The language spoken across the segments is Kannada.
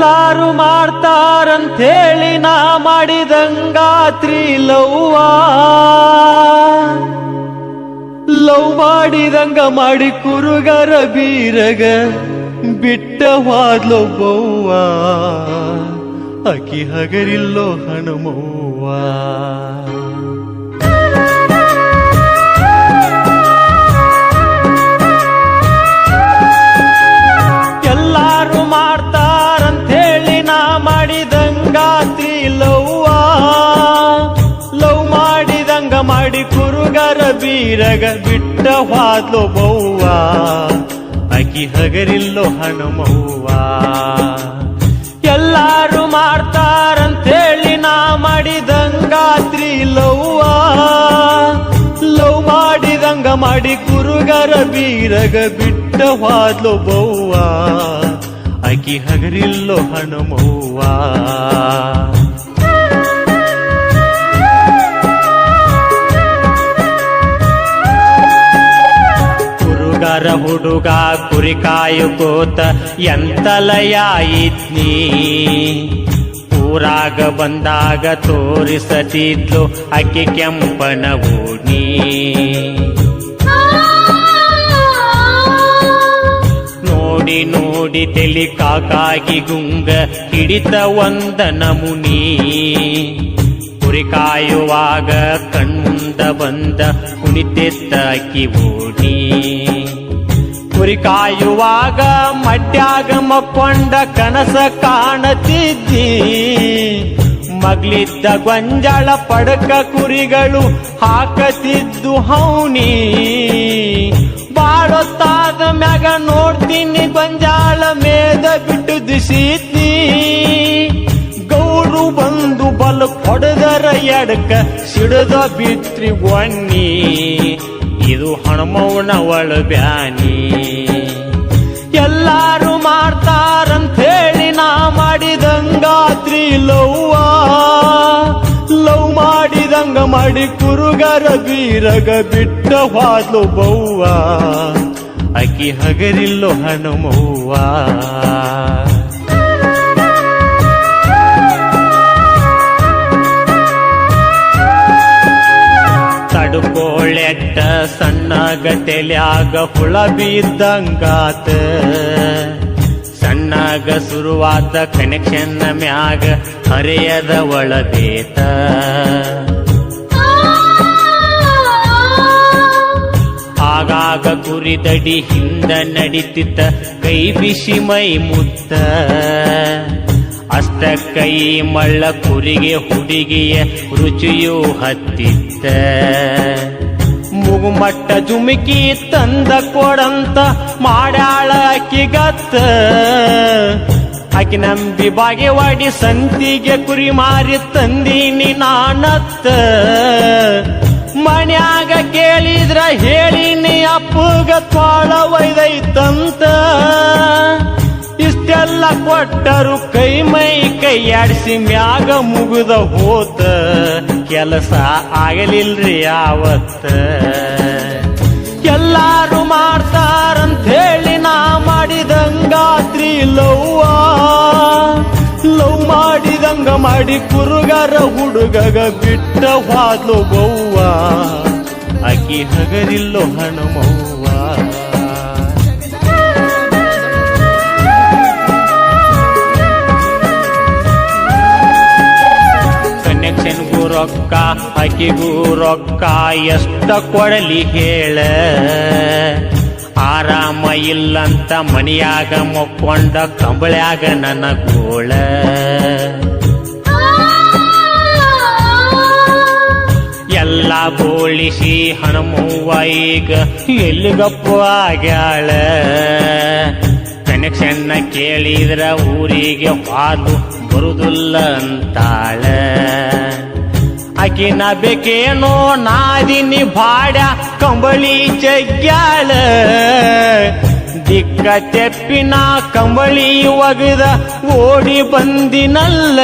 ಎಲ್ಲಾರು ಮಾಡ್ತಾರಂತೇಳಿ ನಾ ಮಾಡಿದಂಗಾತ್ರಿ ಲವ್ವ. ಲವ್ ಮಾಡಿದಂಗ ಮಾಡಿ ಕುರುಗರ ಬೀರಗ ಬಿಟ್ಟವಾದ್ಲೋ ಬೌವಾ ಅಕಿ ಹಗರಿಲ್ಲೋ ಹನುಮವ್ವ ಬೀರಗ ಬಿಟ್ಟ ಹಾದ್ಲೋ ಬವ್ವ ಅಕಿ ಹಗರಿಲ್ಲೋ ಹನುಮವ್ವ ಎಲ್ಲಾರು ಮಾಡ್ತಾರಂತೇಳಿ ನಾ ಮಾಡಿದಂಗಾತ್ರಿ ಲವ್ವ. ಲವ್ ಮಾಡಿದಂಗ ಮಾಡಿ ಕುರುಗರ ಬೀರಗ ಬಿಟ್ಟ ಹಾದ್ಲೋ ಬವ್ವ ಅಕಿ ಹಗರಿಲ್ಲೋ ಹನುಮವ್ವ ಹುಡುಗ ಕುರಿ ಕಾಯುಕೋತ ಎಂತಲಯ ಇದ್ನಿ. ಊರಾಗ ಬಂದಾಗ ತೋರಿಸತಿದ್ಲು ಅಕ್ಕಿ ಕೆಂಪನ ಓಣಿ. ನೋಡಿ ನೋಡಿ ತೆಲಿ ಕಾಕಾಗಿ ಗುಂಗ ಹಿಡಿತ ಒಂದ ನಮುನಿ ಕುರಿ ಕಾಯುವಾಗ ಕಣ್ಮುಂದ ಬಂದ ಕುಣಿತೆತ್ತ ಅಕ್ಕಿ ಕುರಿ ಕಾಯುವಾಗ ಮಡ್ಯಾಗ ಮಕ್ಕೊಂಡ ಕನಸ ಕಾಣತಿದ್ದಿ ಮಗ್ಲಿದ್ದ ಗೊಂಜಾಳ ಪಡಕ ಕುರಿಗಳು ಹಾಕತಿದ್ದು ಹೌನಿ. ಬಾಳೊತ್ತಾದ ಮ್ಯಾಗ ನೋಡ್ತೀನಿ ಗೊಂಜಾಳ ಮೇದ ಬಿಟ್ಟು ದಿಸೀತಿ. ಗೌರು ಬಂದು ಬಲ ಕೊಡದರ ಎಡಕ ಸಿಡದ ಬಿತ್ರಿ ಒಣ್ಣಿ. ಇದು ಹಣಮೌನವಳ ಬ್ಯಾನಿ. ಎಲ್ಲಾರು ಮಾಡ್ತಾರಂತೇಳಿ ನಾ ಮಾಡಿದಂಗಾತ್ರಿ ಲವ್ವ. ಲವ್ ಮಾಡಿದಂಗ ಮಾಡಿ ಕುರುಗರ ಬೀರಗ ಬಿಟ್ಟ ಹಾಲು ಬವ್ವ. ಅಕ್ಕಿ ಹಗರಿಲ್ಲೋ ಹನುಮವ್ವ ಸಣ್ಣಗ ತೆಲ್ಯಾಗ ಹುಳ ಬಿದ್ದಂಗಾತ ಸಣ್ಣಾಗ ಶುರುವಾದ ಕನೆಕ್ಷನ್ ಮ್ಯಾಗ ಹರೆಯದ ಒಳಬೇತ. ಆಗಾಗ ಕುರಿದಡಿ ಹಿಂದ ನಡಿತಿತ್ತ, ಕೈ ಬಿಸಿ ಮೈ ಮುತ್ತ. ಅಷ್ಟ ಕೈ ಮಳ್ಳ ಕುರಿಗೆ ಹುಡುಗಿಯ ರುಚಿಯೂ ಹತ್ತಿತ್ತ. ಮುಗುಮಟ್ಟ ಜುಮುಕಿ ತಂದ ಕೊಡಂತ ಮಾಡ್ಯಾಳ ಅಕ್ಕಿಗತ್ತ ಆಕಿ ನಂಬಿ ಬಾಗೇವಾಡಿ ಸಂತಿಗೆ ಕುರಿ ಮಾರಿ ತಂದೀನಿ ನಾನತ್ತ. ಮನ್ಯಾಗ ಕೇಳಿದ್ರ ಹೇಳಿನಿ ಅಪ್ಪುಗ ತೋಳ ಒಯ್ದೈತಂತ. ಇಷ್ಟೆಲ್ಲ ಕೊಟ್ಟರು ಕೈ ಮೈ ಕೈಯಾಡಿಸಿ ಮ್ಯಾಗ ಮುಗಿದ ಹೋತ. ಕೆಲಸ ಆಗಲಿಲ್ರಿ ಯಾವತ್ತ ಎಲ್ಲಾರು ಮಾಡ್ತಾರಂತ ಹೇಳಿ ನಾ ಮಾಡಿದಂಗಾತ್ರಿ ಲವ್ವ. ಲವ್ ಮಾಡಿದಂಗ ಮಾಡಿ ಕುರುಗರ ಹುಡುಗಗ ಬಿಟ್ಟ ವಾದ್ಲು ಅಕಿ ಅಕ್ಕಿ ಹಗರಿಲ್ಲೋ ಹನುಮವ್ವ ರೊಕ್ಕ ಅಕ್ಕಿಗೂ ರೊಕ್ಕ, ಎಷ್ಟ ಕೊಡಲಿ ಹೇಳ. ಆರಾಮ ಇಲ್ಲಂತ ಮನಿಯಾಗ ಮೊಕ್ಕೊಂಡ ಕಂಬಳ್ಯಾಗ ನನ್ನ ಗೋಳ. ಎಲ್ಲ ಬೋಳಿಸಿ ಹಣಮವ್ವ ಈಗ ಎಲ್ಲಿಗಪ್ಪ ಆಗ್ಯಾಳ. ಕನೆಕ್ಷನ್ನ ಕೇಳಿದ್ರ ಊರಿಗೆ ಹಾಲು ಬರುದಿಲ್ಲ ಅಂತಾಳ. ಆಕಿನ ಬೇಕೇನೋ ನಾದಿನಿ ಬಾಡ ಕಂಬಳಿ ಜಗ್ಯಾಳ. ದಿಕ್ಕ ತೆಪ್ಪಿನ ಕಂಬಳಿ ಒಗದ ಓಡಿ ಬಂದಿನಲ್ಲ.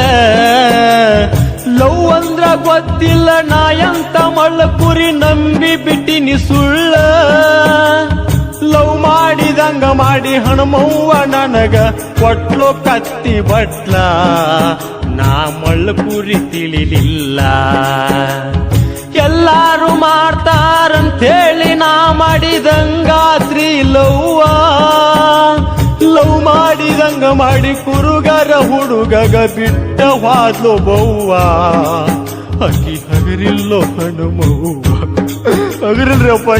ಲವ್ ಅಂದ್ರ ಗೊತ್ತಿಲ್ಲ, ನಾ ಎಂತ ಮಳ್ಳ ಕುರಿ ನಂಬಿ ಬಿಟ್ಟಿನಿ ಸುಳ್ಳ. ಲವ್ ಮಾಡಿ ಮಾಡಿದಂಗ ಮಾಡಿ ಹಣಮವ್ವ ನನಗ, ಕೊಟ್ಲು ಕತ್ತಿ ಬಟ್ಲ. ನಾ ಮಳ್ಳಪುರಿ ಕುರಿ ತಿಳಿಲಿಲ್ಲ. ಎಲ್ಲಾರು ಮಾಡ್ತಾರಂತೇಳಿ ನಾ ಮಾಡಿದಂಗಾತ್ರಿ ಲವ್ವ. ಲವ್ ಮಾಡಿದಂಗ ಮಾಡಿ ಕುರುಗರ ಹುಡುಗಗ ಬಿಟ್ಟ ವಾದ್ಲು ಬವ್ವ. ಅಕ್ಕಿ ಹಗರಿಲ್ಲೋ ಹನುಮವ್ವ ಹಗರಿಲ್ರಿ ಅಪ್ಪ